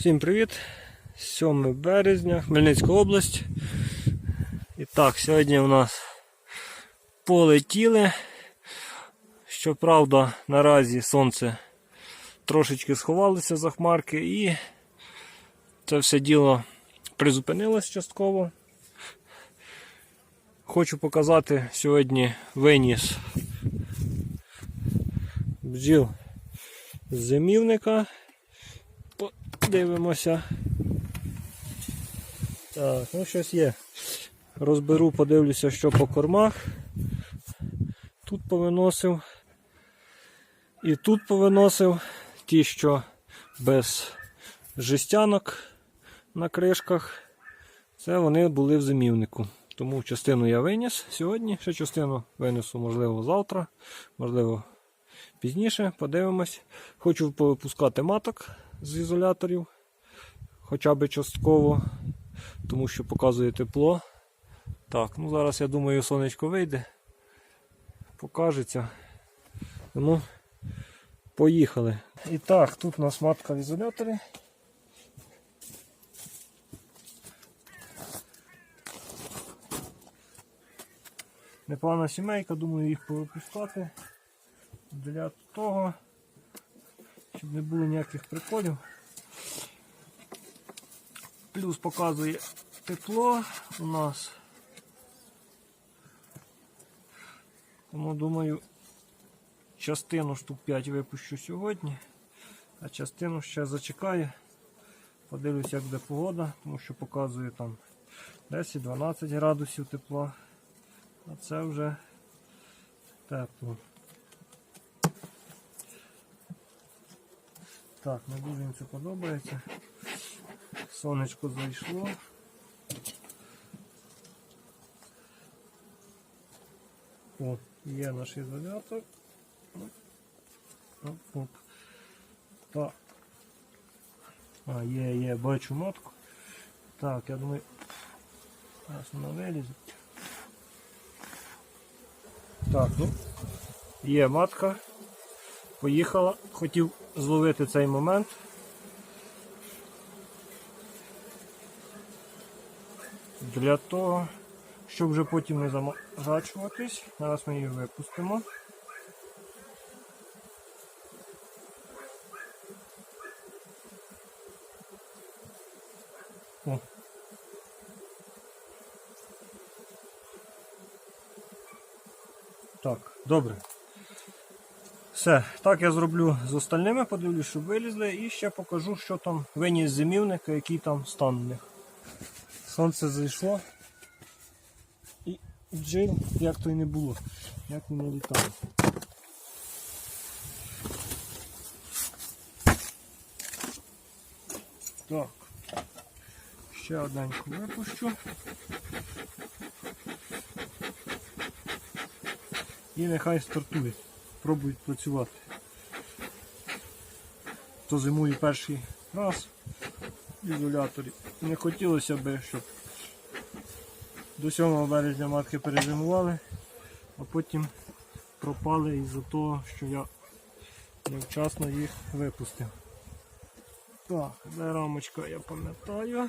Всім привіт! 7 березня, Хмельницька область. І так, сьогодні у нас полетіли. Щоправда, наразі сонце трошечки сховалося за хмарки і це все діло призупинилось частково. Хочу показати сьогодні виніс бджіл з зимівника. Подивимося. Так, ну щось є. Розберу, подивлюся, що по кормах. Тут повиносив. І тут повиносив ті, що без жестянок на кришках. Це вони були в зимівнику. Тому частину я виніс сьогодні, ще частину винесу, можливо, завтра, можливо, пізніше. Подивимось. Хочу попускати маток з ізоляторів, хоча б частково, тому що показує тепло. Так, ну зараз я думаю, сонечко вийде, покажеться. Тому поїхали. І так, тут у нас матка в ізоляторі. Непогана сімейка, думаю їх повипускати для того, щоб не було ніяких приколів. Плюс показує тепло у нас. Тому думаю, частину штук 5 випущу сьогодні, а частину ще зачекаю. Подивлюсь, як буде погода, тому що показує там 10-12 градусів тепла. А це вже тепло. Так, не дуже їм це подобається. Сонечко зайшло. О, є наш ізолятор. Оп, оп. Так. А, є, є, бачу матку. Так, я думаю, зараз вона вилізе. Так, ну, є матка. Поїхала. Хотів зловити цей момент. Для того, щоб вже потім не заморачуватись. Зараз ми її випустимо. Так, добре. Все, так я зроблю з остальними, подивлюсь, щоб вилізли, і ще покажу, що там виніс зимівника, який там стан у них. Сонце зайшло. І джин, як то й не було, як вони літали. Так. Ще одненьку випущу. І нехай стартують, пробують працювати. То зимую перший раз в ізоляторі. Не хотілося б, щоб до 7 березня матки перезимували, а потім пропали із-за того, що я невчасно їх випустив. Так, де рамочка я пам'ятаю.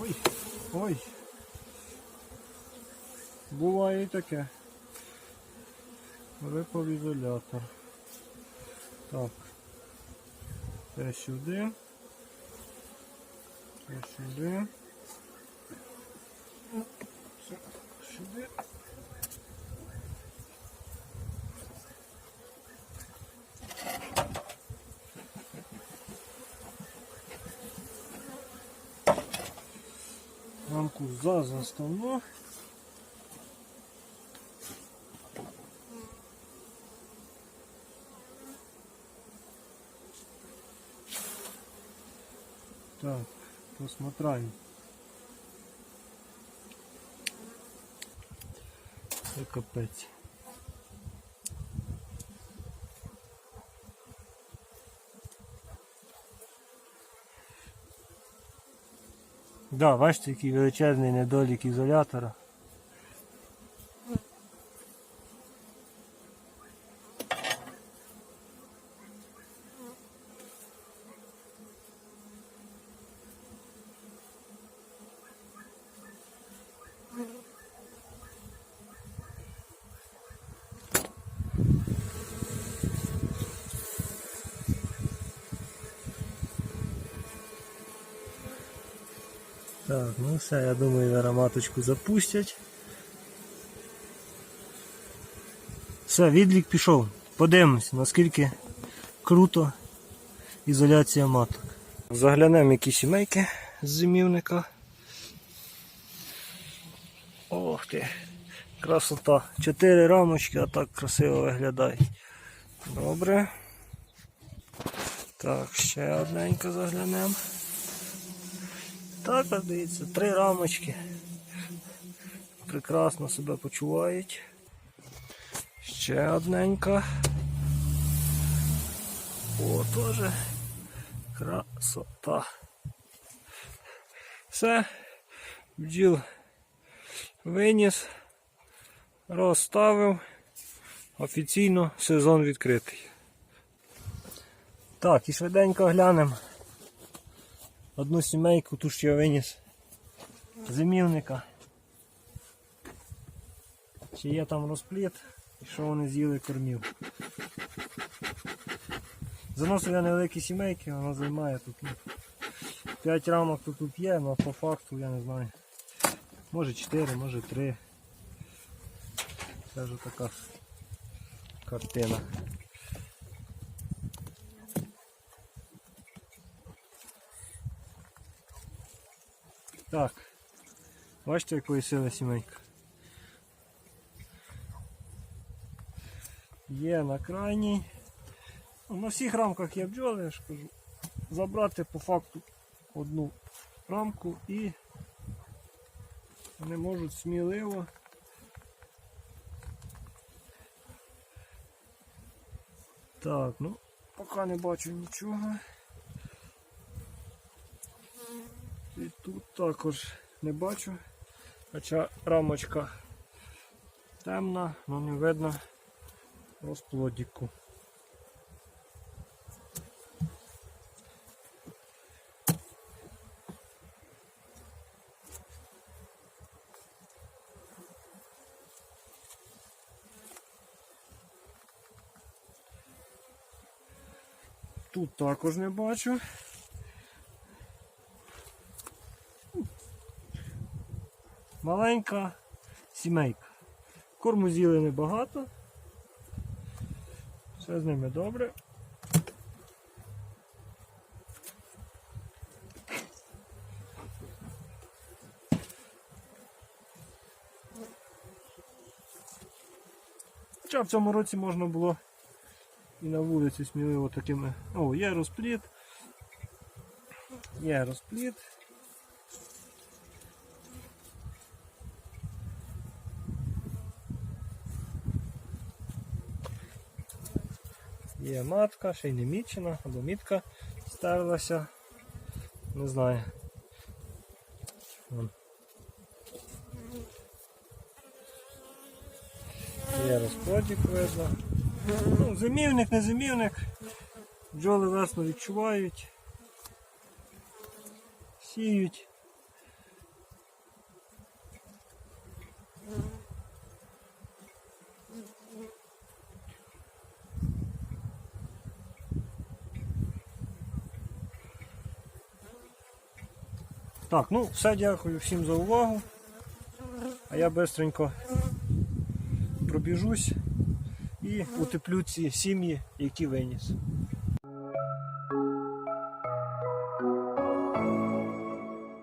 Ой, ой. Буває і таке. Випав ізолятор. Так. Те сюди. Те сюди. Сюди. Рамку за заставну. Так, посмотрим. Це капець. Да, бачите, який величезний недолік ізолятора. Так, ну все, я думаю, зараз маточку запустять. Все, відлік пішов. Подивимось, наскільки круто ізоляція маток. Заглянемо які сімейки з зимівника. Ох ти, красота. Чотири рамочки, а так красиво виглядають. Добре. Так, ще одненько заглянемо. Так, дивіться, три рамочки. Прекрасно себе почувають. Ще одненька. О, теж красота. Все. Бджіл виніс, розставив. Офіційно сезон відкритий. Так, і швиденько глянемо. Одну сімейку ту що я виніс зимівника. Чи є там розпліт і що вони з'їли кормів. Заносив я невеликі сімейки, воно займає тут. ну, 5 рамок то тут є, але по факту я не знаю. Може 4, може 3. Це вже така картина. Так. Бачите, якої сили сімейка. Є на крайній. Ну, На всіх рамках є бджоли, я ж кажу. Забрати по факту одну рамку і вони можуть сміливо. Так, ну, поки не бачу нічого. І тут також не бачу. Хоча рамочка темна, але не видно розплодіку. Тут також не бачу. Маленька сімейка. Корму з'їли небагато. Все з ними добре. Хоча в цьому році можна було і на вулиці сміливо такими. О, є розпліт. Є розпліт. Є матка, ще й не мічена, або мітка стерлася. Не знаю. Є розплодик видно. Ну, зимівник, не зимівник. Бджоли весну відчувають. Сіють. Так, ну все, дякую всім за увагу. А я бистренько пробіжусь і утеплю ці сім'ї, які виніс.